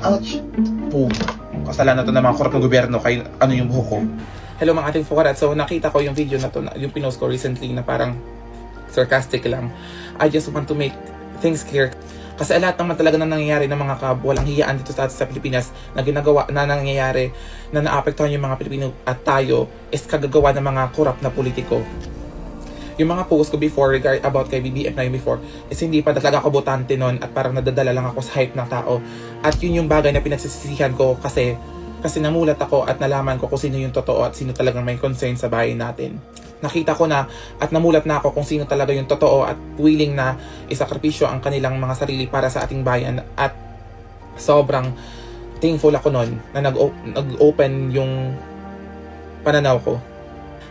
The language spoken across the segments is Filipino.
Ouch! Boom. Kasalanan to ng mga korap ng gobyerno kay ano yung buhok ko. Hello mga ating fukarat. So nakita ko yung video na to, yung pinost ko recently na parang sarcastic lang. I just want to make things clear. Kasi lahat naman talaga na nangyayari ng mga kab, walang hiyaan dito sa atin sa Pilipinas na ginagawa na nangyayari na naapektuhan yung mga Pilipino at tayo is kagagawa ng mga korap na politiko yung mga post ko before regard about kay BBM na yun before is hindi pa talaga ako botante nun at parang nadadala lang ako sa hype ng tao. At yun yung bagay na pinagsisisihan ko kasi kasi namulat ako at nalaman ko kung sino yung totoo at sino talagang may concern sa bahay natin. Nakita ko na at namulat na ako kung sino talaga yung totoo at willing na isakripisyo ang kanilang mga sarili para sa ating bayan at sobrang thankful ako nun na nag- nag-open yung pananaw ko.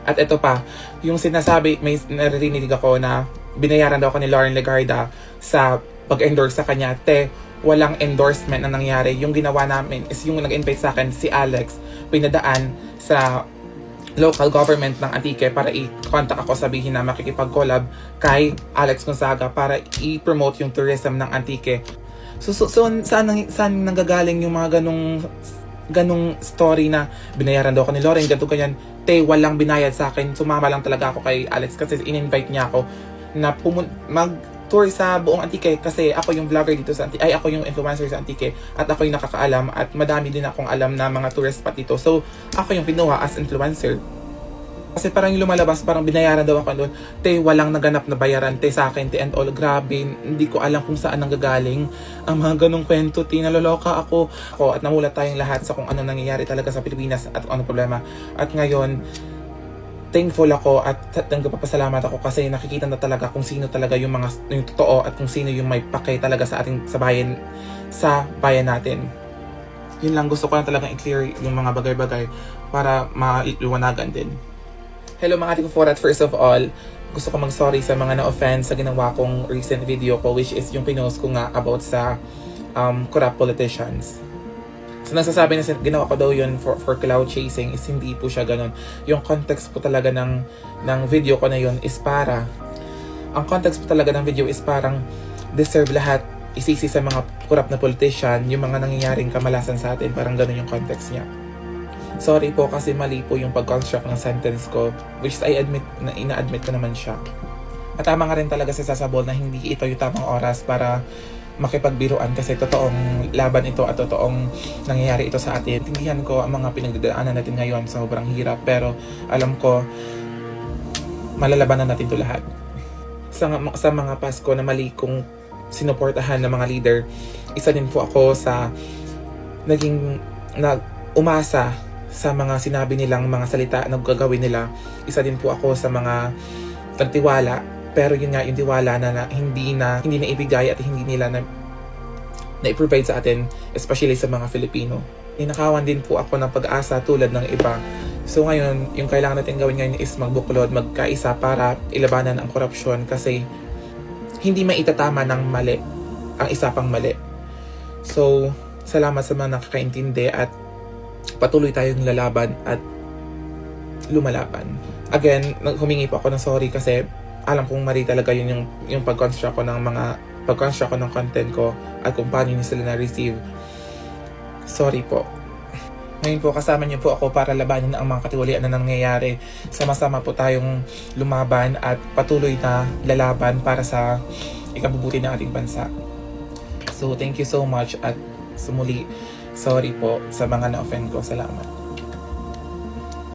At ito pa, yung sinasabi, may naririnig ako na binayaran daw ako ni Lauren Legarda sa pag-endorse sa kanya. Te, walang endorsement na nangyari. Yung ginawa namin is yung nag-invite sa akin, si Alex, pinadaan sa local government ng Antique para i-contact ako sabihin na makikipag-collab kay Alex Gonzaga para i-promote yung tourism ng Antique. So, so, so saan, saan nanggagaling yung mga ganong ganong story na binayaran daw ako ni Lauren, ganito ganyan. Te, walang binayad sa akin. Sumama lang talaga ako kay Alex kasi in-invite niya ako na pumun- mag-tour sa buong Antique kasi ako yung vlogger dito sa Antique, ay ako yung influencer sa Antique at ako yung nakakaalam at madami din akong alam na mga tourist spot dito. So, ako yung kinuha as influencer. Kasi parang yung lumalabas, parang binayaran daw ako doon. Te, walang naganap na bayaran, te, sa akin, te, and all. Grabe, hindi ko alam kung saan nanggagaling ang mga ganong kwento, te. Naloloka ako. ako. At namulat tayong lahat sa kung ano nangyayari talaga sa Pilipinas at ano problema. At ngayon, thankful ako at nagpapasalamat ako kasi nakikita na talaga kung sino talaga yung mga yung totoo at kung sino yung may pake talaga sa ating sa bayan sa bayan natin. Yun lang gusto ko lang talagang i-clear yung mga bagay-bagay para maliwanagan din. Hello mga ating forat, first of all, gusto ko mag-sorry sa mga na-offend sa ginawa kong recent video ko which is yung pinost ko nga about sa um, corrupt politicians. So nasasabi na ginawa ko daw yun for, for cloud chasing is hindi po siya ganun. Yung context po talaga ng, ng video ko na yun is para, ang context po talaga ng video is parang deserve lahat isisi sa mga corrupt na politician yung mga nangyayaring kamalasan sa atin. Parang ganun yung context niya. Sorry po kasi mali po yung pag-construct ng sentence ko which I admit na ina-admit ko naman siya. At tama nga rin talaga sa sasabol na hindi ito yung tamang oras para makipagbiruan kasi totoong laban ito at totoong nangyayari ito sa atin. Tindihan ko ang mga pinagdadaanan natin ngayon sobrang hirap pero alam ko malalabanan natin to lahat. Sa, sa mga Pasko na mali kong sinuportahan ng mga leader, isa din po ako sa naging nag umasa sa mga sinabi nilang mga salita na gagawin nila. Isa din po ako sa mga nagtiwala pero yun nga yung tiwala na, na hindi na hindi na ibigay at hindi nila na na i-provide sa atin especially sa mga Filipino. Ninakawan din po ako ng pag-asa tulad ng iba. So ngayon, yung kailangan natin gawin ngayon is magbuklod, magkaisa para ilabanan ang korupsyon kasi hindi maitatama ng mali ang isa pang mali. So, salamat sa mga nakakaintindi at patuloy tayong lalaban at lumalaban. Again, humingi po ako ng sorry kasi alam kong mali talaga yun yung, yung pag-construct ko ng mga pag-construct ko ng content ko at kung paano nyo sila na-receive. Sorry po. Ngayon po kasama niyo po ako para labanin ang mga katiwalian na nangyayari. Sama-sama po tayong lumaban at patuloy na lalaban para sa ikabubuti ng ating bansa. So thank you so much at sumuli sorry po sa mga na-offend ko. Salamat.